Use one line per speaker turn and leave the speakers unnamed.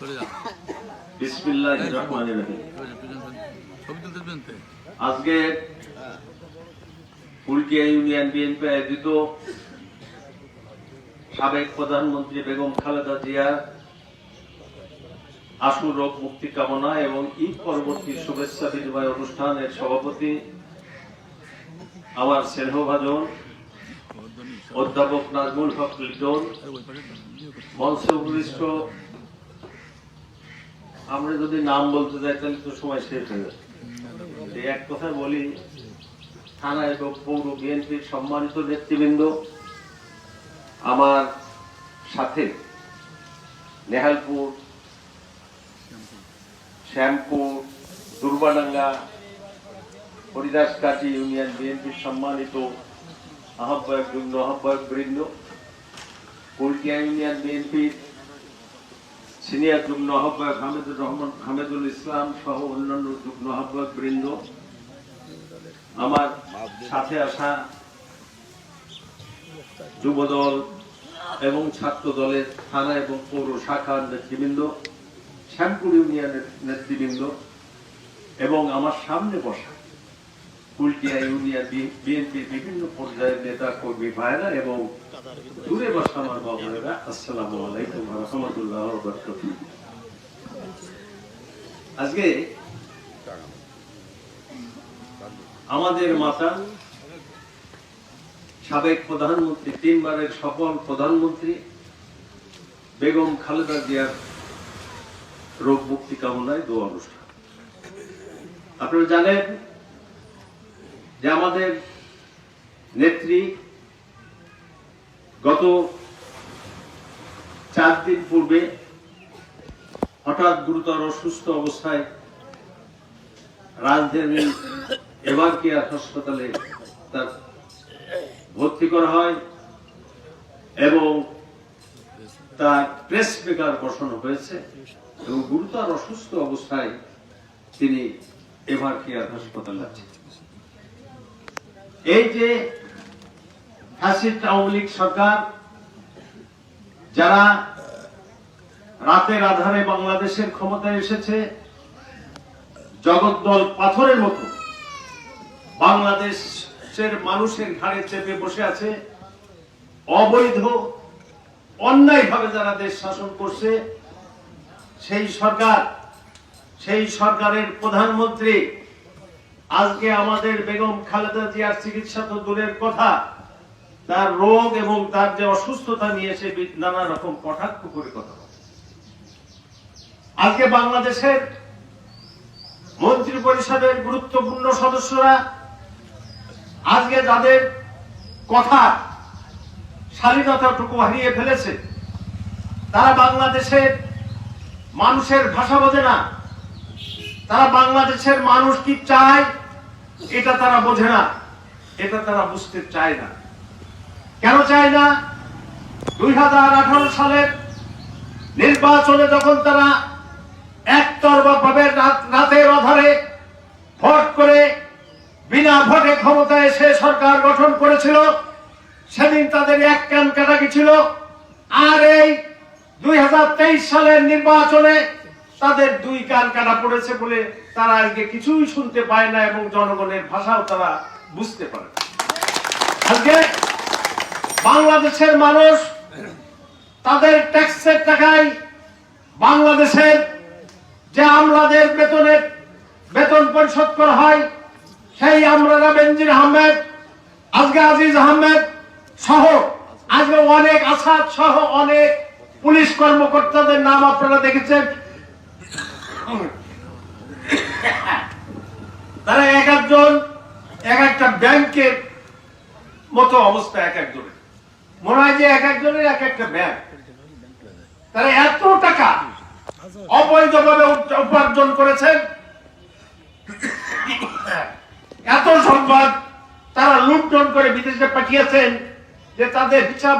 চলে যাও, পিছন পিছন। ছবি তুলতে তুলতে
আজকে ইউনিয়ন বিএনপি আয়োজিত সাবেক প্রধানমন্ত্রী বেগম খালেদা জিয়া আশু রোগ মুক্তি কামনা এবং ঈদ পরবর্তী শুভেচ্ছা বিনিময় অনুষ্ঠানের সভাপতি আমার স্নেহভাজন অধ্যাপক নাজমুল হক লিটন মঞ্চে আমরা যদি নাম বলতে যাই, তাহলে তো সময় শেষ হয়ে যাবে এক কথা বলি, থানা এবং পৌর বিএনপির সম্মানিত নেতৃবৃন্দ, আমার সাথে নেহালপুর, শ্যামপুর, দুর্বাডাঙ্গা হরিদাসকাঠি ইউনিয়ন বিএনপির সম্মানিত আহ্বায়ক যুগ্ম আহ্বায়ক বৃন্দ কুলটিয়া ইউনিয়ন বিএনপির সিনিয়র যুগ্ম আহ্বায়ক হামিদুর রহমান, হামিদুল ইসলাম সহ অন্যান্য যুগ্ম আহ্বায়ক বৃন্দ। আমার সাথে আসা যুবদল এবং ছাত্র দলের থানা এবং পৌর শাখার নেতৃবৃন্দ, শ্যামপুর ইউনিয়নের নেতৃবৃন্দ এবং আমার সামনে বসা কুলটিয়া ইউনিয়ন বিএনপির বিভিন্ন পর্যায়ের নেতা কর্মী ভাইরা এবং দূরে বসা আমার আসসালামু আলাইকুম রহমতুল্লাহ আজকে আমাদের মাতা সাবেক প্রধানমন্ত্রী, তিনবারের সফল প্রধানমন্ত্রী বেগম খালেদা জিয়ার রোগ মুক্তি কামনায় দোয়া অনুষ্ঠান। আপনারা জানেন যে আমাদের নেত্রী গত চার দিন পূর্বে হঠাৎ গুরুতর অসুস্থ অবস্থায় রাজধানী এবার কেয়ার হাসপাতালে তার ভর্তি করা হয় এবং তার প্রেস মেকার বসানো হয়েছে এবং গুরুতর অসুস্থ অবস্থায় তিনি এভার কেয়ার হাসপাতালে আছেন। এই যে ফ্যাসিস্ট আওয়ামী লীগ সরকার, যারা রাতের আধারে বাংলাদেশের ক্ষমতায় এসেছে, জগদ্দল পাথরের মতো বাংলাদেশের মানুষের ঘাড়ে চেপে বসে আছে, অবৈধ, অন্যায়ভাবে যারা দেশ শাসন করছে, সেই সরকার, সেই সরকারের প্রধানমন্ত্রী আজকে আমাদের বেগম খালেদা জিয়ার চিকিৎসা তো দূরের কথা। তার রোগ এবং তার যে অসুস্থতা নিয়ে সে নানা রকম কটাক্ষ করে কথা আজকে বাংলাদেশের মন্ত্রী পরিষদের গুরুত্বপূর্ণ সদস্যরা আজকে যাদের কথা স্বাধীনতাটুকু হারিয়ে ফেলেছে, তারা বাংলাদেশের মানুষের ভাষা বোঝে না। তারা বাংলাদেশের মানুষ কি চায় এটা তারা বোঝে না, এটা তারা বুঝতে চায় না। কেন চায় না? দুই সালের নির্বাচনে যখন তারা একতরফা ভাবে রাত- রাতের অধারে ভোট করে বিনা ভোটে ক্ষমতায় এসে সরকার গঠন করেছিল, সেদিন তাদের এক কান কাটা ছিল। আর এই দুই হাজার তেইশ সালের নির্বাচনে তাদের দুই কান কাটা পড়েছে বলে তারা আজকে কিছুই শুনতে পায় না এবং জনগণের ভাষাও তারা বুঝতে পারে আজকে বাংলাদেশের মানুষ তাদের ট্যাক্সের টাকায় বাংলাদেশের যে আমলাদের বেতনের বেতন পরিশোধ করা হয়, সেই আমলারা বেনজির আহমেদ, আজকে আজিজ আহমেদ সহ আজকে অনেক আসাদ সহ অনেক পুলিশ কর্মকর্তাদের নাম আপনারা দেখেছেন। তারা এক একজন, এক একটা ব্যাংকের মতো অবস্থা এক একজনের। মনে হয় যে এক একজনের এক একটা ব্যাংক। তারা এত টাকা অবৈধভাবে উপার্জন করেছেন। এত সম্পদ তারা লুণ্ঠন করে বিদেশে পাঠিয়েছেন যে তাদের হিসাব